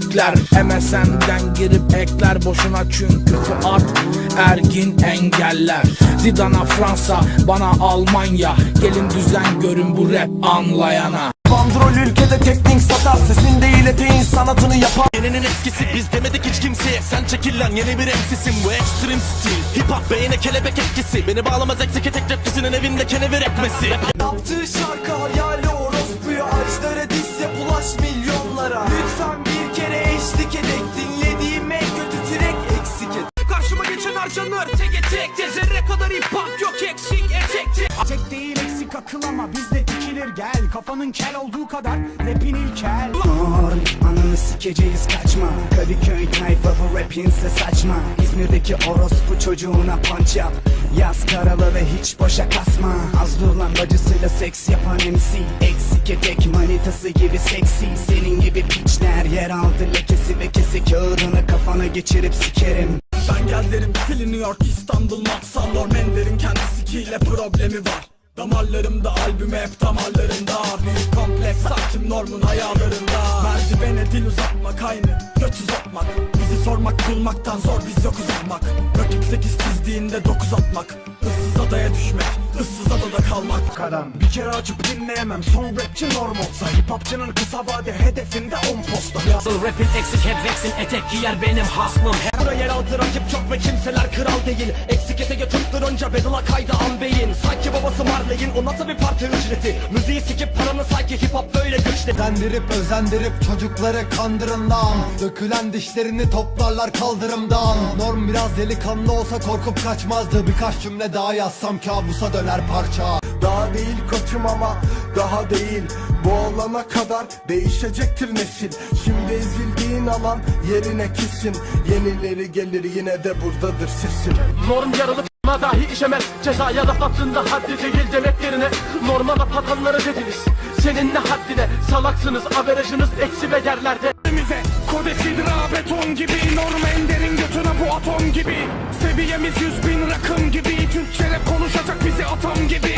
Ekler MSN'den girip ekler boşuna çünkü Fuat Ergin engeller. Zidana Fransa bana Almanya. Gelin düzen görün bu rap anlayana. Bandrol ülkede teknik satar Sesinde ileteyin sanatını yapar. Yeninin eskisi biz demedik hiç kimseye. Sen çekil lan yeni bir MC'sin bu extreme stil Hip hop beyine kelebek etkisi. Beni bağlamaz eksik tek rapçisinin evinde kenevir ekmesi Yaptığı şarkı hayali orospuya harcanır Tek tek Zerre kadar hop yok. Eksik etek tek Tek değil eksik akıl ama bizde dikilir. Gel Kafanın kel olduğu kadar rapin ilkel. Norm Ananı sikeceğiz kaçma. Kadıköy tayfa bu rapinse saçma. İzmir'deki orospu çocuğuna punch yap. Yaz karaları hiç boşa kasma. Az dur lan bacısıyla seks yapan MC Eksik etek manitası gibi seksi. Senin gibi piçler yer aldı lekesi lekesi Kağıdını kafana geçirip sikerim Ben gel derim Philly, New York, İstanbul, Maksal Norm Ender'in kendisiyle problemi var. Damarlarımda albüm hep damarlarında. Büyük kompleks hakim normun hayallarında Merdivene dil uzatmak aynı göt uzatmak. Bizi sormak bulmaktan zor biz yokuz atmak Rakip 8 çizdiğinde 9 atmak Issız adaya düşmek ıssız adada kalmak. Kadan Bir kere açıp dinleyemem son rapçi norm olsa Hip hopçının kısa vade hedefinde 10 posta. Asıl rapin eksik hep veksin etek giyer benim hasmım. Bura yeraltı rakip çok ve kimseler kral değil. Eksik ete götürttür önce battle'a kaydı an beyin. Sanki babası Marley'in o nasıl bir parti ücreti? Müziği sikip paranı sanki hip hop böyle güçlü. Özendirip özendirip çocukları kandırın lan Dökülen dişlerini toplarlar kaldırımdan. Norm biraz delikanlı olsa korkup kaçmazdı. Birkaç cümle daha yazsam kabusa döner parça. Daha değil koçum ama daha değil. Bu olana kadar değişecektir nesil. Şimdi ezildiğin alan yerine kesin. Yenileri gelir yine de buradadır sesin. Norm yarılıp a**ına dahi işemez. Cezaya laf attığında haddi değil demek yerine Norma laf atanları dediniz. Senin ne haddine? Salaksınız averajınız eksi ve yerlerde Bize kodesi beton gibi Norm bu atom gibi. Seviyemiz yüz bin rakım gibi. Türkçe rap konuşacak bizi atom gibi